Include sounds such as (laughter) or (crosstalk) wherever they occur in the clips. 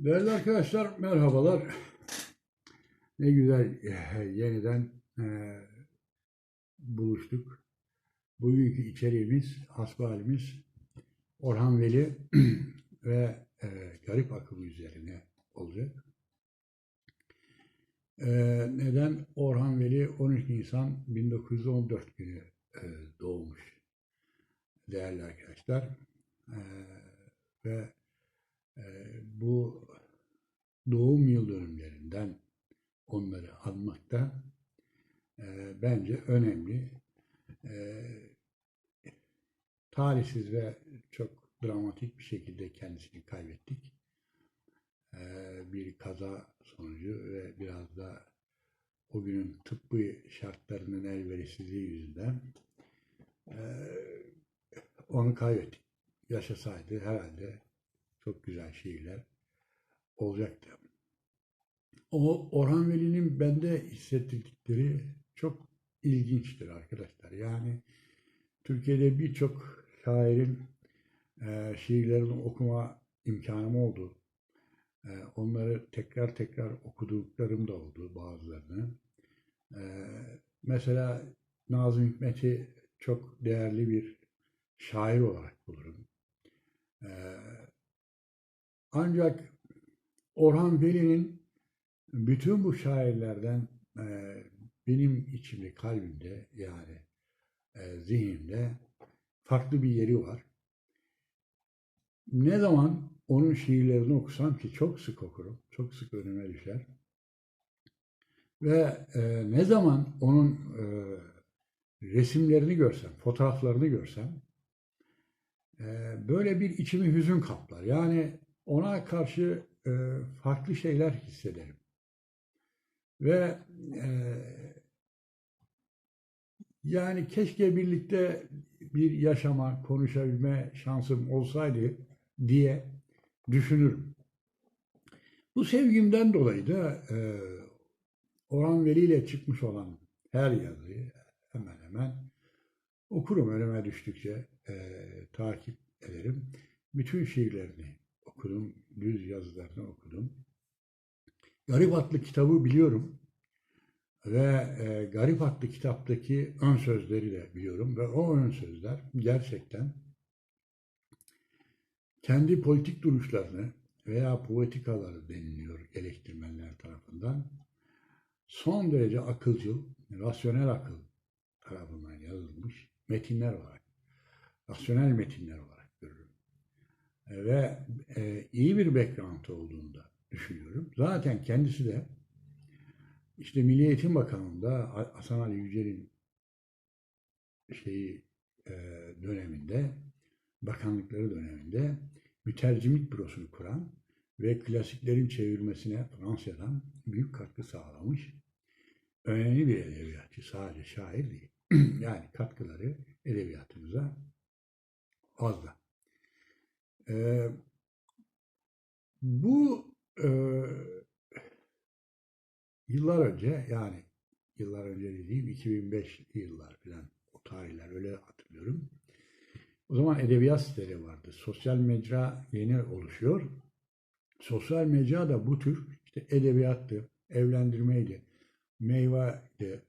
Değerli arkadaşlar merhabalar. Ne güzel eh, yeniden eh, buluştuk. Bugünkü içeriğimiz, hasbihalimiz Orhan Veli (clears throat) ve eh, garip akıl üzerine olacak. Eh, neden? Orhan Veli 13 Nisan 1914 günü eh, doğmuş. Değerli arkadaşlar. Eh, ve bu doğum yıl dönümlerinden onları anmak da e, bence önemli. E, talihsiz ve çok dramatik bir şekilde kendisini kaybettik. E, bir kaza sonucu ve biraz da o günün tıbbi şartlarının elverişsizliği yüzünden onu kaybettik. Yaşasaydı herhalde çok güzel şiirler olacaktı. O Orhan Veli'nin bende hissettirdikleri çok ilginçtir arkadaşlar. Yani Türkiye'de birçok şairin e, şiirlerini okuma imkanım oldu. E, onları tekrar tekrar okuduklarım da oldu bazılarını. E, mesela Nazım Hikmet'i çok değerli bir şair olarak bulurum. E, ancak Orhan Veli'nin bütün bu şairlerden e, benim içimde, kalbimde yani e, zihnimde farklı bir yeri var. Ne zaman onun şiirlerini okusam ki çok sık okurum, çok sık önüme düşer. Ve e, ne zaman onun e, resimlerini görsem, fotoğraflarını görsem e, böyle bir içimi hüzün kaplar. Yani ona karşı e, farklı şeyler hissederim. Ve e, yani keşke birlikte bir yaşama, konuşabilme şansım olsaydı diye düşünürüm. Bu sevgimden dolayı da e, Orhan Veli ile çıkmış olan her yazıyı hemen hemen okurum önüme düştükçe e, takip ederim. Bütün şiirlerini okudum, düz yazılarını okudum. Garip adlı kitabı biliyorum ve e, Garip adlı kitaptaki ön sözleri de biliyorum ve o ön sözler gerçekten kendi politik duruşlarını veya poetikaları deniliyor eleştirmenler tarafından son derece akılcıl, rasyonel akıl tarafından yazılmış metinler olarak, rasyonel metinler. E, ve e, iyi bir background olduğunu da düşünüyorum. Zaten kendisi de işte Milli Eğitim Bakanlığı'nda Hasan Ali Yücel'in şeyi e, döneminde, bakanlıkları döneminde mütercimlik bürosunu kuran ve klasiklerin çevirmesine Fransa'dan büyük katkı sağlamış. Önemli bir edebiyatçı, sadece şair değil. (clears throat) yani katkıları edebiyatımıza fazla. Ee, bu e, yıllar önce yani yıllar önce dediğim 2005 yıllar falan o tarihler öyle hatırlıyorum. O zaman edebiyat siteleri vardı. Sosyal mecra yeni oluşuyor. Sosyal mecra da bu tür işte edebiyattı, evlendirmeydi, meyveydi,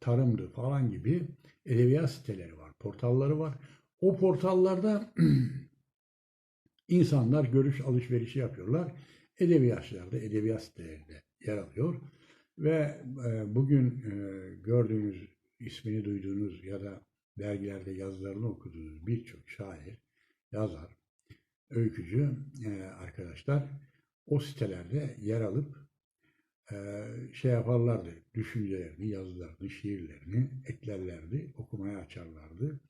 tarımdı falan gibi edebiyat siteleri var, portalları var. O portallarda (clears throat) insanlar görüş alışverişi yapıyorlar. Edebiyatçılar da edebiyat sitelerinde yer alıyor. Ve e, bugün e, gördüğünüz, ismini duyduğunuz ya da dergilerde yazılarını okuduğunuz birçok şair, yazar, öykücü e, arkadaşlar o sitelerde yer alıp şey yaparlardı, düşüncelerini, yazılarını, şiirlerini eklerlerdi, okumaya açarlardı.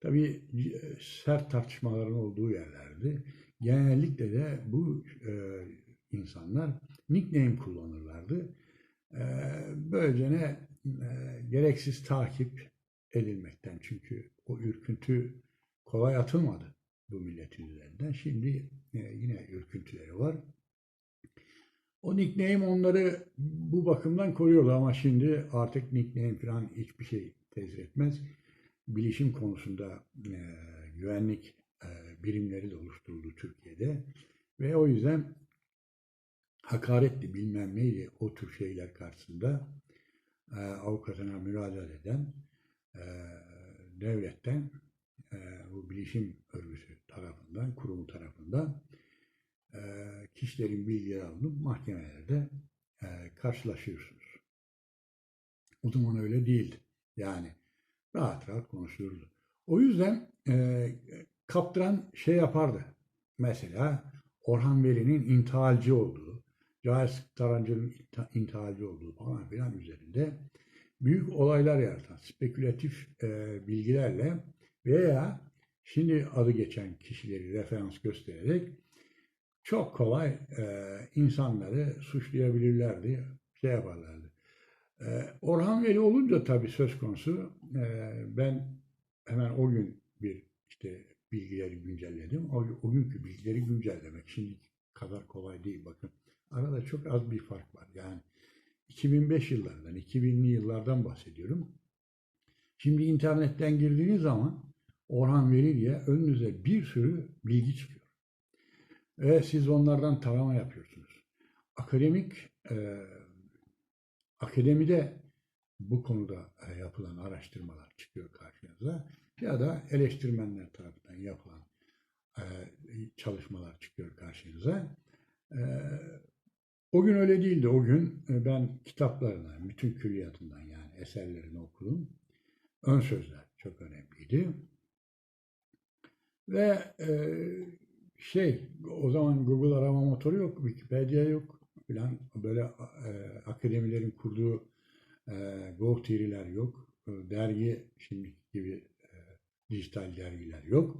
Tabii e, sert tartışmaların olduğu yerlerdi. Genellikle de bu e, insanlar nickname kullanırlardı. E, böylece ne e, gereksiz takip edilmekten çünkü o ürküntü kolay atılmadı bu milletin üzerinden. Şimdi e, yine ürküntüleri var. O nickname onları bu bakımdan koruyordu ama şimdi artık nickname falan hiçbir şey tezir etmez. Bilişim konusunda e, güvenlik e, birimleri de oluşturuldu Türkiye'de ve o yüzden hakaretli bilmem neydi o tür şeyler karşısında e, avukatına müracaat eden e, devletten e, bu bilişim örgütü tarafından, kurumu tarafından e, kişilerin bilgileri alınıp mahkemelerde e, karşılaşıyorsunuz. O zaman öyle değildi. Yani rahat rahat konuşulurdu. O yüzden e, kaptıran şey yapardı. Mesela Orhan Veli'nin intihalci olduğu, Cahit Tarancı'nın intihalci olduğu falan filan üzerinde büyük olaylar yaratan spekülatif e, bilgilerle veya şimdi adı geçen kişileri referans göstererek çok kolay e, insanları suçlayabilirlerdi, şey yaparlardı. E, Orhan Veli olunca tabii söz konusu ben hemen o gün bir işte bilgileri güncelledim. O, o günkü bilgileri güncellemek şimdi kadar kolay değil bakın. Arada çok az bir fark var. Yani 2005 yıllardan, 2000'li yıllardan bahsediyorum. Şimdi internetten girdiğiniz zaman Orhan Veli diye önünüze bir sürü bilgi çıkıyor. Ve siz onlardan tarama yapıyorsunuz. Akademik e, akademide bu konuda e, yapılan araştırmalar çıkıyor karşınıza ya da eleştirmenler tarafından yapılan e, çalışmalar çıkıyor karşınıza. E, o gün öyle değildi. O gün ben kitaplarından, bütün külliyatından yani eserlerini okudum. Ön sözler çok önemliydi. Ve şey, o zaman Google arama motoru yok, Wikipedia yok filan böyle akademilerin kurduğu GovTV'ler yok. E, dergi şimdiki gibi e, dijital dergiler yok.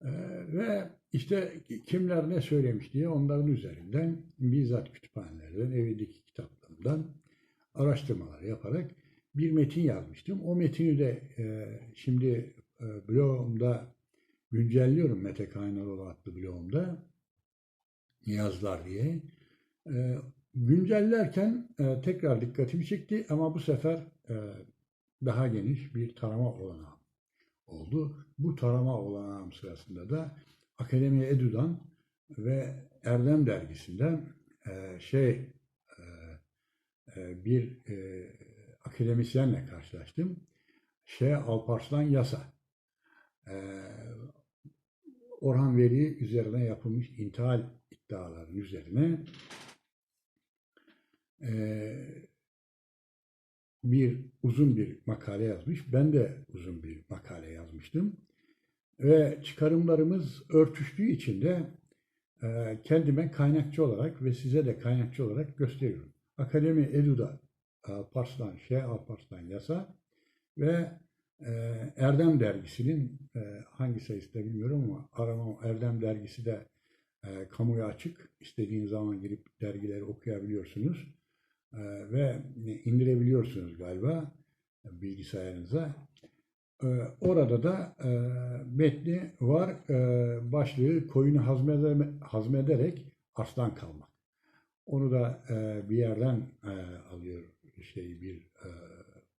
E, ve işte kimler ne söylemiş diye onların üzerinden bizzat kütüphanelerden, evdeki kitaplarımdan araştırmalar yaparak bir metin yazmıştım. O metini de e, şimdi e, blogumda güncelliyorum Mete Kaynaloğlu adlı blogumda yazlar diye. Güncellerken e, tekrar dikkatimi çekti ama bu sefer e, daha geniş bir tarama olanağı oldu. Bu tarama olanağım sırasında da Akademi Edu'dan ve Erdem Dergisi'nden e, şey e, e, bir e, akademisyenle karşılaştım. Şey Alparslan Yasa. E, Orhan Veli üzerine yapılmış intihal iddialarının üzerine bir uzun bir makale yazmış. Ben de uzun bir makale yazmıştım. Ve çıkarımlarımız örtüştüğü için de e, kendime kaynakçı olarak ve size de kaynakçı olarak gösteriyorum. Akademi Edu'da Alparslan, Şey Alparslan Yasa ve e, Erdem Dergisi'nin e, hangi sayısı da bilmiyorum ama arama Erdem Dergisi de e, kamuya açık. İstediğiniz zaman girip dergileri okuyabiliyorsunuz e, ve indirebiliyorsunuz galiba bilgisayarınıza. E, orada da e, metni var. E, başlığı koyunu hazmede, hazmederek aslan kalmak. Onu da e, bir yerden e, alıyor şey bir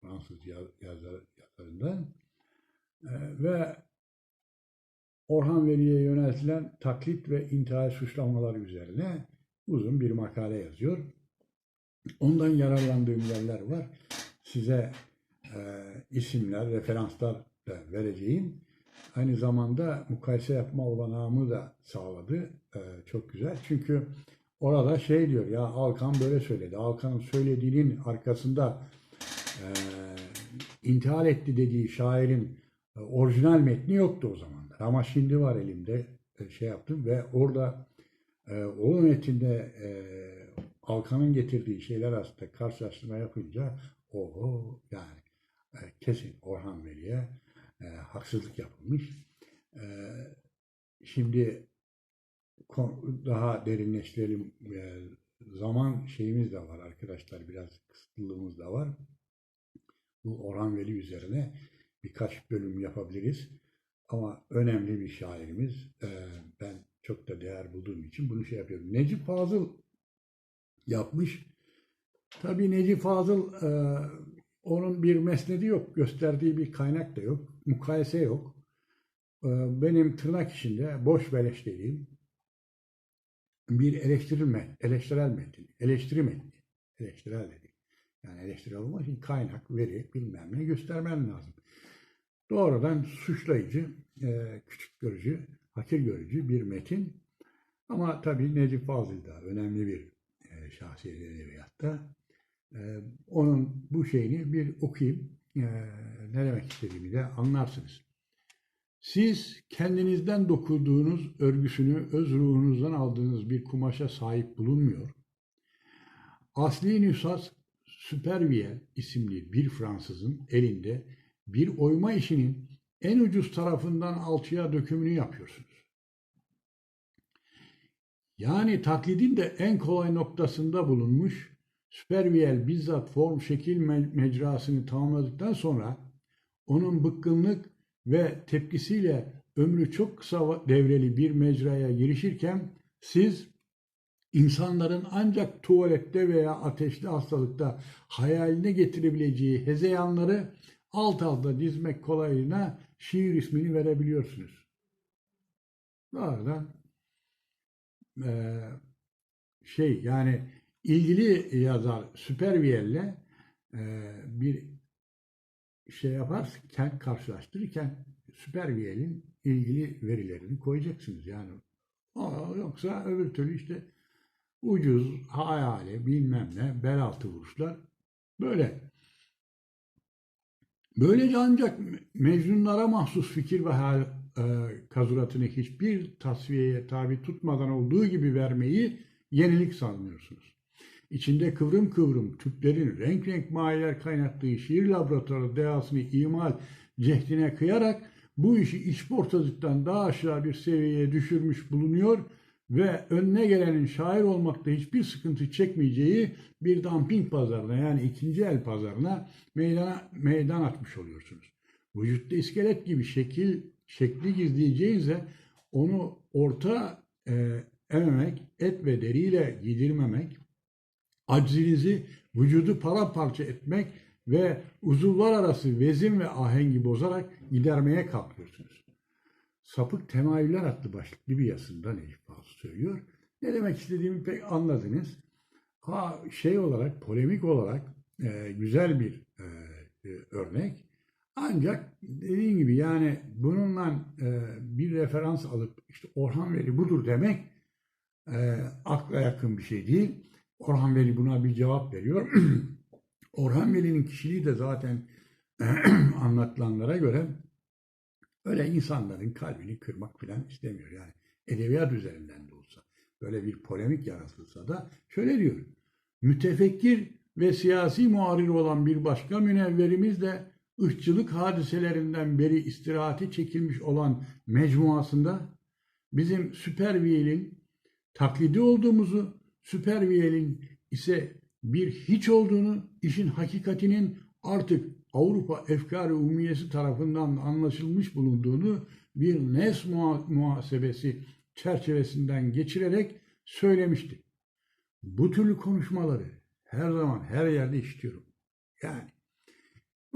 Fransız yaz, yazar, yazarından ve Orhan Veli'ye yöneltilen taklit ve intihal suçlamaları üzerine uzun bir makale yazıyor. Ondan yararlandığım yerler var. Size e, isimler, referanslar da vereceğim. Aynı zamanda mukayese yapma olanağımı da sağladı. E, çok güzel. Çünkü orada şey diyor ya Alkan böyle söyledi. Alkan'ın söylediğinin arkasında e, intihal etti dediği şairin e, orijinal metni yoktu o zamanlar. Ama şimdi var elimde e, şey yaptım ve orada e, o metinde e, Alkan'ın getirdiği şeyler aslında karşılaştırma yapınca oho yani e, kesin Orhan Veli'ye e, haksızlık yapılmış. E, şimdi daha derinleştirelim. E, zaman şeyimiz de var arkadaşlar. Biraz kısıtlılığımız da var. Bu Orhan Veli üzerine birkaç bölüm yapabiliriz. Ama önemli bir şairimiz. E, ben çok da değer bulduğum için bunu şey yapıyorum. Necip Fazıl yapmış. Tabii Necip Fazıl e, onun bir mesnedi yok, gösterdiği bir kaynak da yok, mukayese yok. E, benim tırnak içinde boş beleş dediğim bir eleştirilme, eleştirel metin, eleştiri metni, eleştirel dedik. Yani eleştirel olmak için kaynak, veri, bilmem ne göstermen lazım. Doğrudan suçlayıcı, e, küçük görücü, hakir görücü bir metin. Ama tabii Necip Fazıl da önemli bir şahsiyet edebiyatta. E, onun bu şeyini bir okuyayım. E, ne demek istediğimi de anlarsınız. Siz kendinizden dokunduğunuz örgüsünü öz ruhunuzdan aldığınız bir kumaşa sahip bulunmuyor. Asli nüshas Supervielle isimli bir Fransızın elinde bir oyma işinin en ucuz tarafından alçıya dökümünü yapıyorsunuz. Yani taklidin de en kolay noktasında bulunmuş, Supervielle bizzat form şekil me- mecrasını tamamladıktan sonra onun bıkkınlık ve tepkisiyle ömrü çok kısa devreli bir mecraya girişirken siz insanların ancak tuvalette veya ateşli hastalıkta hayaline getirebileceği hezeyanları alt alta dizmek kolayına şiir ismini verebiliyorsunuz. Doğrudan eee, şey yani ilgili yazar Supervielle eee bir şey yaparken karşılaştırırken Supervielle'in ilgili verilerini koyacaksınız yani. Aa, yoksa öbür türlü işte ucuz, hayali, bilmem ne, bel altı vuruşlar böyle. Böylece ancak Mecnunlara mahsus fikir ve e, kazuratını hiçbir tasfiyeye tabi tutmadan olduğu gibi vermeyi yenilik sanıyorsunuz. İçinde kıvrım kıvrım Türklerin renk renk mailler kaynattığı şiir laboratuvarı dehasını imal cehdine kıyarak bu işi işportacılıktan daha aşağı bir seviyeye düşürmüş bulunuyor ve önüne gelenin şair olmakta hiçbir sıkıntı çekmeyeceği bir dumping pazarına yani ikinci el pazarına meydana, meydan açmış oluyorsunuz. Vücutta iskelet gibi şekil şekli gizleyeceğinize onu orta e, ememek, et ve deriyle giydirmemek, aczinizi vücudu paramparça etmek ve uzuvlar arası vezin ve ahengi bozarak gidermeye kalkıyorsunuz. Sapık Temayüller adlı başlıklı bir yazısında Necip Fazıl söylüyor. Ne demek istediğimi pek anladınız. Ha, şey olarak, polemik olarak e, güzel bir e, e, örnek. Ancak dediğim gibi yani bununla e, bir referans alıp işte Orhan Veli budur demek e, akla yakın bir şey değil. Orhan Veli buna bir cevap veriyor. (clears throat) Orhan Veli'nin kişiliği de zaten (clears throat) anlatılanlara göre öyle insanların kalbini kırmak falan istemiyor. Yani edebiyat üzerinden de olsa böyle bir polemik yaratılsa da şöyle diyor. Mütefekkir ve siyasi muharir olan bir başka münevverimiz de ırkçılık hadiselerinden beri istirahati çekilmiş olan mecmuasında bizim Süperviyel'in taklidi olduğumuzu, Süperviyel'in ise bir hiç olduğunu, işin hakikatinin artık Avrupa efkar-ı umiyesi tarafından anlaşılmış bulunduğunu bir nes muha- muhasebesi çerçevesinden geçirerek söylemişti. Bu türlü konuşmaları her zaman her yerde işitiyorum. Yani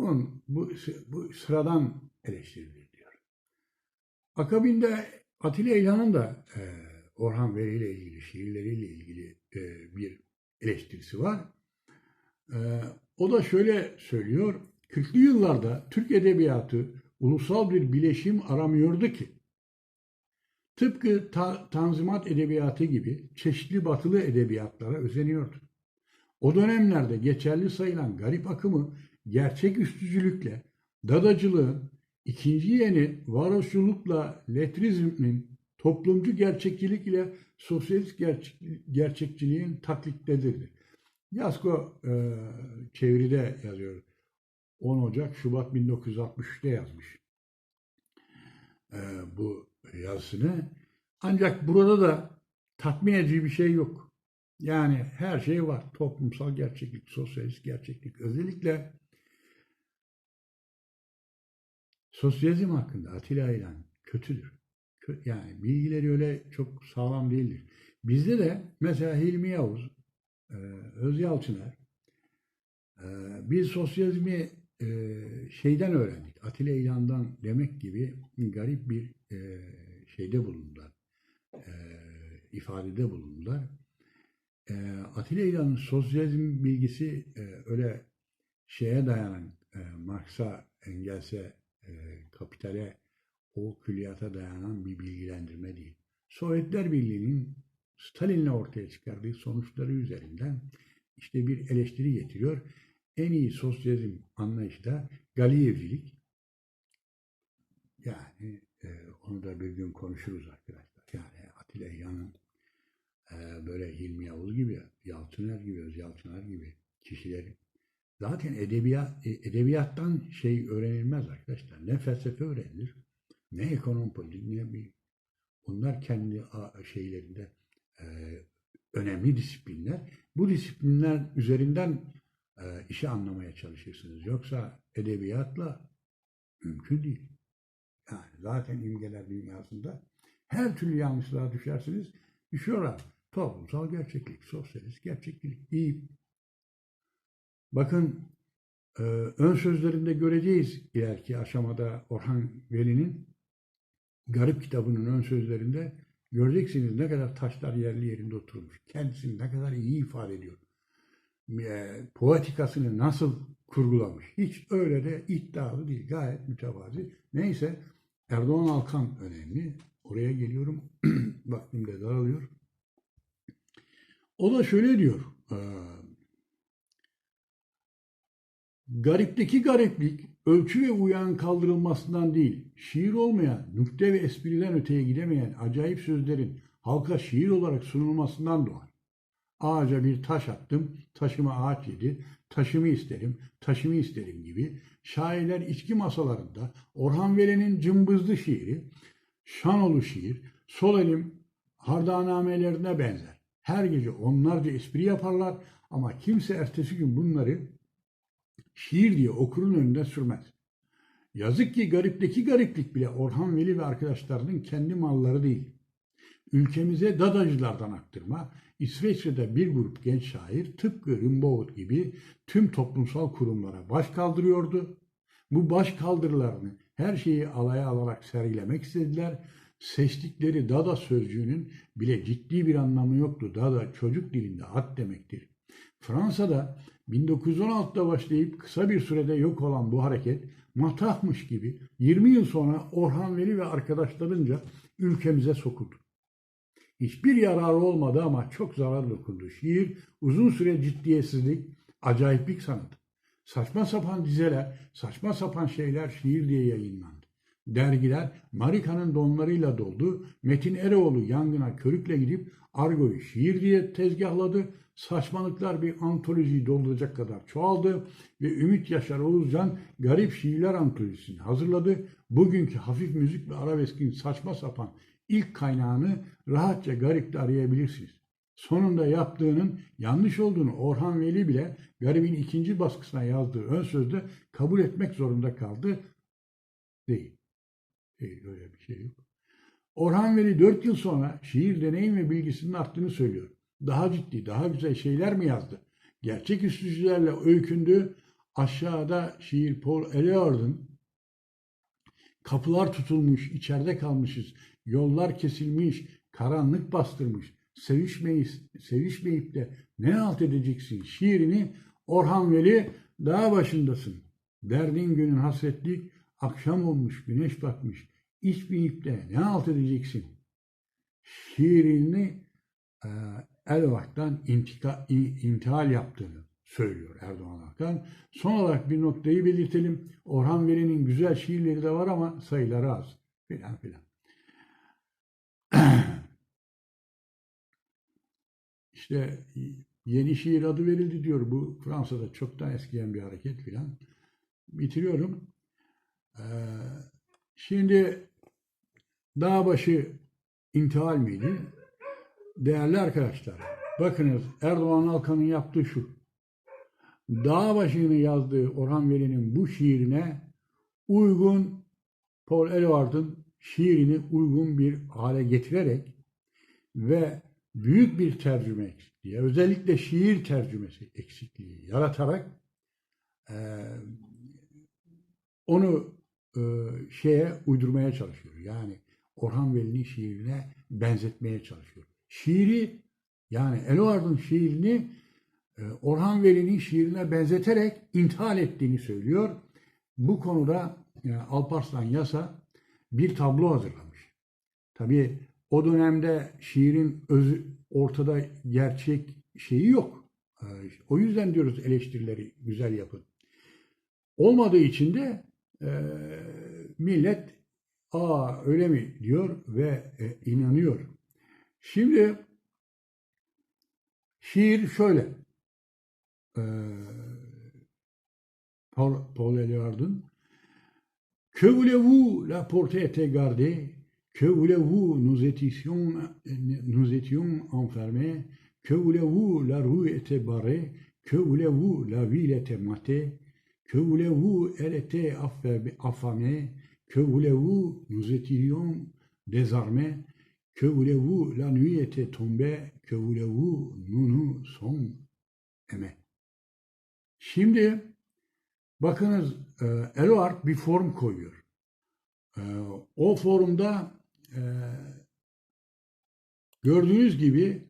bunun, bu, bu sıradan eleştirilir diyor. Akabinde Atilla İlhan'ın da e, Orhan Veli ile ilgili, şiirleriyle ilgili e, bir eleştirisi var. E, o da şöyle söylüyor. 40'lı yıllarda Türk edebiyatı ulusal bir bileşim aramıyordu ki. Tıpkı ta- Tanzimat edebiyatı gibi çeşitli batılı edebiyatlara özeniyordu. O dönemlerde geçerli sayılan garip akımı gerçek üstücülükle, dadacılığın, ikinci yeni varoşçulukla letrizmin, toplumcu gerçekçilik ile sosyalist gerçek, gerçekçiliğin taklittedirdi. Yasko e, çeviride yazıyor. 10 Ocak Şubat 1963'te yazmış e, bu yazısını. Ancak burada da tatmin edici bir şey yok. Yani her şey var. Toplumsal gerçeklik, sosyalist gerçeklik. Özellikle sosyalizm hakkında Atilla İlhan kötüdür. Kö- Yani bilgileri öyle çok sağlam değildir. Bizde de mesela Hilmi Yavuz, e, Öz Yalçıner, biz sosyalizmi e, şeyden öğrendik. Atilla İlhan'dan demek gibi garip bir e, şeyde bulundular. İfadede bulundular. Atilla İlhan'ın sosyalizm bilgisi öyle şeye dayanan, Marx'a, Engels'e, e, kapitale, o külliyata dayanan bir bilgilendirme değil. Sovyetler Birliği'nin Stalin'le ortaya çıkardığı sonuçları üzerinden işte bir eleştiri getiriyor. En iyi sosyalizm anlayışı da Galiyevcilik. Yani e, onu da bir gün konuşuruz arkadaşlar. Yani Atilla İlhan'ın e, böyle Hilmi Yavuz gibi, Yalçıner gibi, Öz Yalçıner gibi kişilerin zaten edebiyat, e, edebiyattan şey öğrenilmez arkadaşlar. Ne felsefe öğrenilir, ne ekonomi politik, ne bir Bunlar kendi şeylerinde e, önemli disiplinler. Bu disiplinler üzerinden e, işi anlamaya çalışırsınız. Yoksa edebiyatla mümkün değil. Yani zaten imgeler dünyasında her türlü yanlışlığa düşersiniz. Düşüyorlar. Toplumsal gerçeklik, sosyalist gerçeklik iyi. Bakın e, ön sözlerinde göreceğiz ileriki aşamada Orhan Veli'nin Garip kitabının ön sözlerinde göreceksiniz ne kadar taşlar yerli yerinde oturmuş. Kendisini ne kadar iyi ifade ediyor. E, poetikasını nasıl kurgulamış. Hiç öyle de iddialı değil. Gayet mütevazi. Neyse Erdoğan Alkan önemli. Oraya geliyorum. (clears throat) Vaktim de daralıyor. O da şöyle diyor. E, Garipteki gariplik ölçü ve uyan kaldırılmasından değil, şiir olmayan, nükte ve espriden öteye gidemeyen acayip sözlerin halka şiir olarak sunulmasından doğar. Ağaca bir taş attım, taşımı ağaç yedi, taşımı isterim, taşımı isterim gibi şairler içki masalarında Orhan Veli'nin cımbızlı şiiri, Şanolu şiir, sol elim hardanamelerine benzer. Her gece onlarca espri yaparlar ama kimse ertesi gün bunları şiir diye okurun önünde sürmez. Yazık ki garipteki gariplik bile Orhan Veli ve arkadaşlarının kendi malları değil. Ülkemize dadacılardan aktırma, İsveçre'de bir grup genç şair tıpkı Rimbaud gibi tüm toplumsal kurumlara baş kaldırıyordu. Bu baş kaldırılarını her şeyi alaya alarak sergilemek istediler. Seçtikleri dada sözcüğünün bile ciddi bir anlamı yoktu. Dada çocuk dilinde at demektir. Fransa'da 1916'da başlayıp kısa bir sürede yok olan bu hareket matahmış gibi 20 yıl sonra Orhan Veli ve arkadaşlarınca ülkemize sokuldu. Hiçbir yararı olmadı ama çok zarar dokundu. Şiir uzun süre ciddiyetsizlik, acayiplik sanatı. Saçma sapan dizeler, saçma sapan şeyler şiir diye yayınlandı. Dergiler Marika'nın donlarıyla doldu. Metin Eroğlu yangına körükle gidip Argo'yu şiir diye tezgahladı. Saçmalıklar bir antolojiyi dolduracak kadar çoğaldı ve Ümit Yaşar Oğuzcan Garip Şiirler Antolojisini hazırladı. Bugünkü hafif müzik ve arabeskin saçma sapan ilk kaynağını rahatça Garip'te arayabilirsiniz. Sonunda yaptığının yanlış olduğunu Orhan Veli bile Garip'in ikinci baskısına yazdığı ön sözde kabul etmek zorunda kaldı. Değil. Değil öyle bir şey yok. Orhan Veli 4 yıl sonra şiir deneyim ve bilgisinin arttığını söylüyor. Daha ciddi, daha güzel şeyler mi yazdı? Gerçek üstücülerle öykündü. Aşağıda şiir Paul Eluard'ın Kapılar tutulmuş, içeride kalmışız. Yollar kesilmiş, karanlık bastırmış. Sevişmeyiz, sevişmeyip de ne halt edeceksin? Şiirini Orhan Veli dağ başındasın. Derdin günün hasretlik, akşam olmuş, güneş batmış. İçmeyip de ne halt edeceksin? Şiirini Elvak'tan intika, intihal yaptığını söylüyor Erdoğan Hakan. Son olarak bir noktayı belirtelim. Orhan Veli'nin güzel şiirleri de var ama sayıları az. Filan filan. (clears throat) İşte yeni şiir adı verildi diyor. Bu Fransa'da çoktan eskiyen bir hareket filan. Bitiriyorum. Ee, şimdi Dağbaşı intihal miydi? Değerli arkadaşlar, bakınız Erdoğan Alkan'ın yaptığı şu. Dağ başını yazdığı Orhan Veli'nin bu şiirine uygun Paul Eluard'ın şiirini uygun bir hale getirerek ve büyük bir tercüme eksikliği, özellikle şiir tercümesi eksikliği yaratarak e, onu e, şeye uydurmaya çalışıyor. Yani Orhan Veli'nin şiirine benzetmeye çalışıyor. Şiiri yani Eluard'ın şiirini e, Orhan Veli'nin şiirine benzeterek intihal ettiğini söylüyor. Bu konuda e, Alparslan Yasa bir tablo hazırlamış. Tabii o dönemde şiirin özü ortada gerçek şeyi yok. E, O yüzden diyoruz eleştirileri güzel yapın. Olmadığı için de millet aa öyle mi diyor ve inanıyor. Şimdi şiir şöyle. Paul, Que voulez-vous la portée était gardée Que voulez-vous nous étions, nous étions enfermés Que voulez-vous la rue était barrée Que voulez-vous la ville était matée Que voulez-vous elle était affamée Que voulez-vous nous étions désarmés Que la nuit était tombée Que voulez-vous Şimdi bakınız e, Eluard bir form koyuyor. E, o formda e, gördüğünüz gibi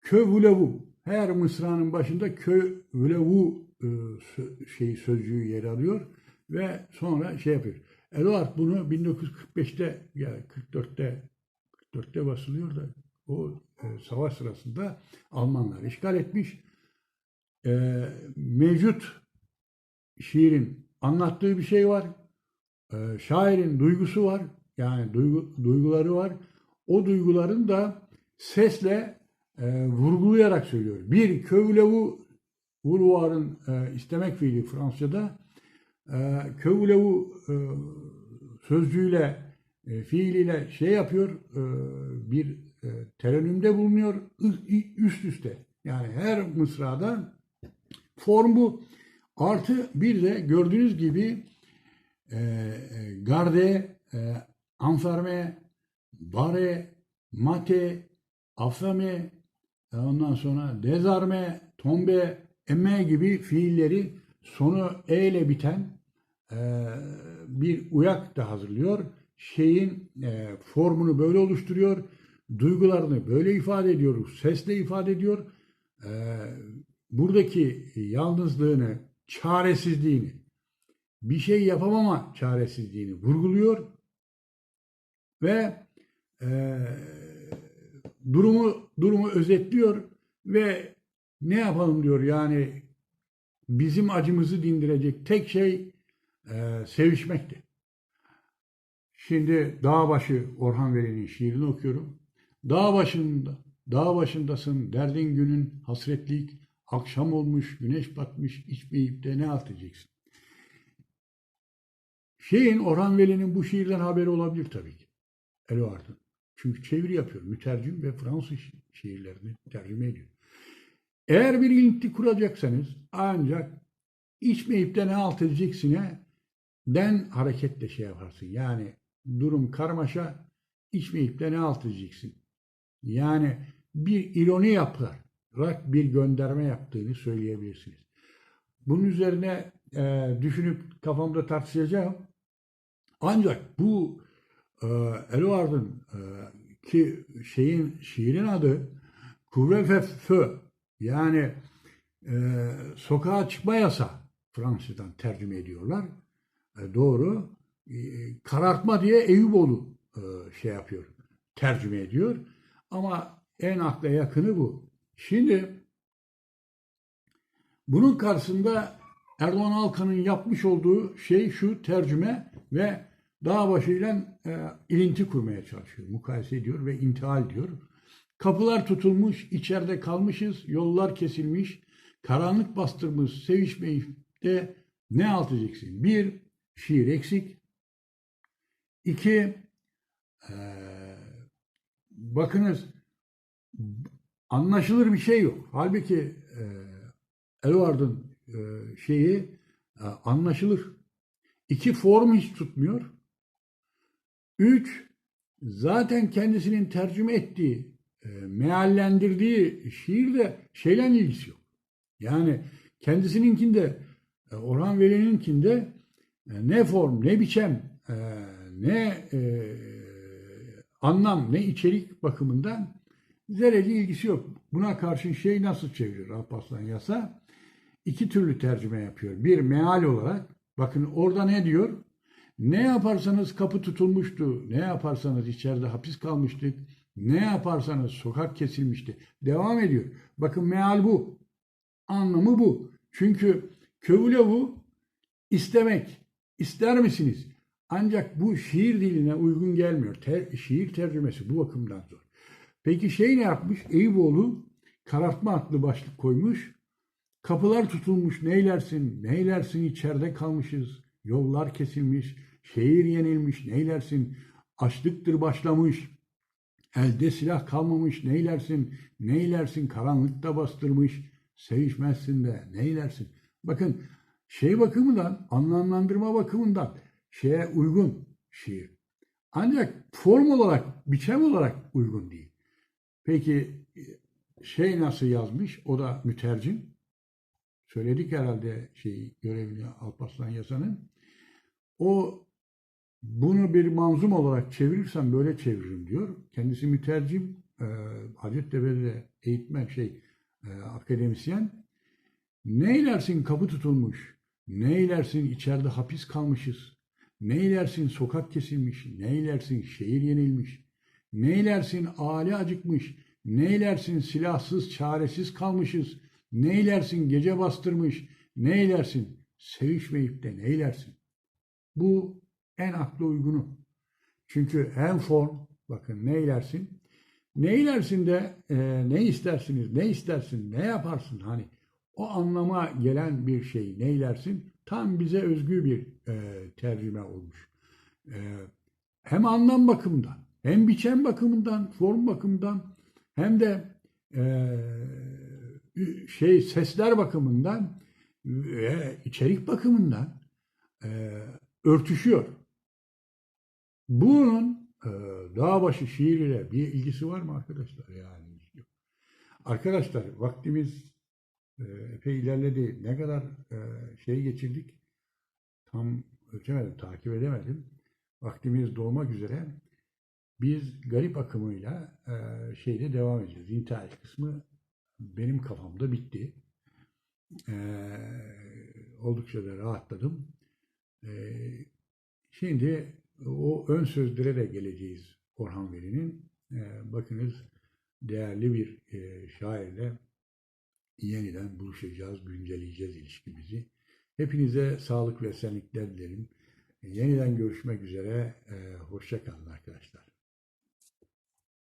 kö vulevu her mısranın başında kö vulevu sö- şey sözcüğü yer alıyor ve sonra şey yapıyor. Eluard bunu 1945'te ya 44'te 44'te basılıyor da o e, savaş sırasında Almanlar işgal etmiş. E, mevcut şiirin anlattığı bir şey var. Ee, şairin duygusu var. Yani duygu, duyguları var. O duyguların da sesle e, vurgulayarak söylüyor. Bir kövlevu vurvarın e, istemek fiili Fransızca'da e, kövlevu e, sözcüğüyle e, fiiliyle şey yapıyor e, bir e, terenümde bulunuyor üst üste. Yani her mısrada form bu. Artı bir de gördüğünüz gibi garde, e, enferme, bare, mate, affame, e, ondan sonra dezarme, tombe, emme gibi fiilleri sonu e ile biten bir uyak da hazırlıyor. Şeyin e, formunu böyle oluşturuyor. Duygularını böyle ifade ediyor. Sesle ifade ediyor. E, buradaki yalnızlığını, çaresizliğini, bir şey yapamama çaresizliğini vurguluyor ve e, durumu durumu özetliyor ve ne yapalım diyor yani bizim acımızı dindirecek tek şey e, sevişmekti. Şimdi Dağbaşı Orhan Veli'nin şiirini okuyorum. Dağ başında, dağ başındasın derdin günün hasretlik, akşam olmuş, güneş batmış, içmeyip de ne atacaksın? Şeyin Orhan Veli'nin bu şiirden haberi olabilir tabii ki. Eluard'ın. Çünkü çeviri yapıyor. Mütercim ve Fransız şi- şiirlerini tercüme ediyor. Eğer bir ilinti kuracaksanız ancak içmeyip de ne alt edeceksine den hareketle şey yaparsın. Yani durum karmaşa içmeyip de ne alt edeceksin. Yani bir ironi yaparak bir gönderme yaptığını söyleyebilirsiniz. Bunun üzerine e, düşünüp kafamda tartışacağım. Ancak bu e, Eluard'ın e, ki şeyin şiirin adı Kuvve-fe-fö yani e, sokağa çıkma yasa Fransızdan tercüme ediyorlar. E, doğru. E, karartma diye Eyüboğlu e, şey yapıyor. Tercüme ediyor. Ama en akla yakını bu. Şimdi bunun karşısında Erdoğan Alkan'ın yapmış olduğu şey şu tercüme ve Dağbaşı'yla e, ilinti kurmaya çalışıyor. Mukayese ediyor ve intihal diyor. Kapılar tutulmuş, içeride kalmışız, yollar kesilmiş, karanlık bastırmış, sevişmeyip de ne alt edeceksin? Bir, şiir eksik. İki, e, bakınız anlaşılır bir şey yok. Halbuki e, Eluard'ın e, şeyi e, anlaşılır. İki form hiç tutmuyor. Üç, zaten kendisinin tercüme ettiği, e, meallendirdiği şiirde şeyle ilgisi yok. Yani kendisininkinde, e, Orhan Veli'ninkinde e, ne form, ne biçem, e, ne e, anlam, ne içerik bakımından Zerreci ilgisi yok. Buna karşın şey nasıl çeviriyor Alparslan Yasa? İki türlü tercüme yapıyor. Bir meal olarak bakın orada ne diyor? Ne yaparsanız kapı tutulmuştu. Ne yaparsanız içeride hapis kalmıştık. Ne yaparsanız sokak kesilmişti. Devam ediyor. Bakın meal bu. Anlamı bu. Çünkü kövülevu istemek. İster misiniz? Ancak bu şiir diline uygun gelmiyor. Ter- şiir tercümesi bu bakımdan zor. Peki şey ne yapmış? Eyüboğlu karartma adlı başlık koymuş. Kapılar tutulmuş neylersin, neylersin içeride kalmışız. Yollar kesilmiş, şehir yenilmiş neylersin. Açlıktır başlamış, elde silah kalmamış neylersin, neylersin karanlıkta bastırmış. Sevişmezsin de neylersin. Bakın şey bakımından, anlamlandırma bakımından şeye uygun şiir. Ancak form olarak, biçim olarak uygun değil. Peki şey nasıl yazmış? O da mütercim. Söyledik herhalde şeyi görevini Alparslan Yasa'nın. O bunu bir manzum olarak çevirirsem böyle çeviririm diyor. Kendisi mütercim. E, Hacettepe'de eğitmen şey e, akademisyen. Neylersin kapı tutulmuş. Neylersin içeride hapis kalmışız. Neylersin sokak kesilmiş. Neylersin şehir yenilmiş. Neylersin aile acıkmış. Neylersin silahsız çaresiz kalmışız. Neylersin gece bastırmış. Neylersin sevişmeyip de neylersin. Bu en akla uygunu. Çünkü hem form bakın neylersin. Neylersin de e, ne istersiniz, ne istersin, ne yaparsın hani o anlama gelen bir şey neylersin tam bize özgü bir e, tercüme olmuş. E, hem anlam bakımından hem biçim bakımından, form bakımından hem de e, şey sesler bakımından ve içerik bakımından e, örtüşüyor. Bunun e, Dağbaşı şiiriyle bir ilgisi var mı arkadaşlar? Yani. Arkadaşlar vaktimiz epey ilerledi. Ne kadar e, şey geçirdik tam ölçemedim, takip edemedim. Vaktimiz dolmak üzere. Biz garip akımıyla e, şeyde devam edeceğiz. İntihar kısmı benim kafamda bitti. E, oldukça da rahatladım. E, şimdi o ön sözlere de geleceğiz Orhan Veli'nin. Bakınız değerli bir şairle yeniden buluşacağız, güncelleyeceğiz ilişkimizi. Hepinize sağlık ve esenlikler dilerim. Yeniden görüşmek üzere. E, hoşça kalın arkadaşlar.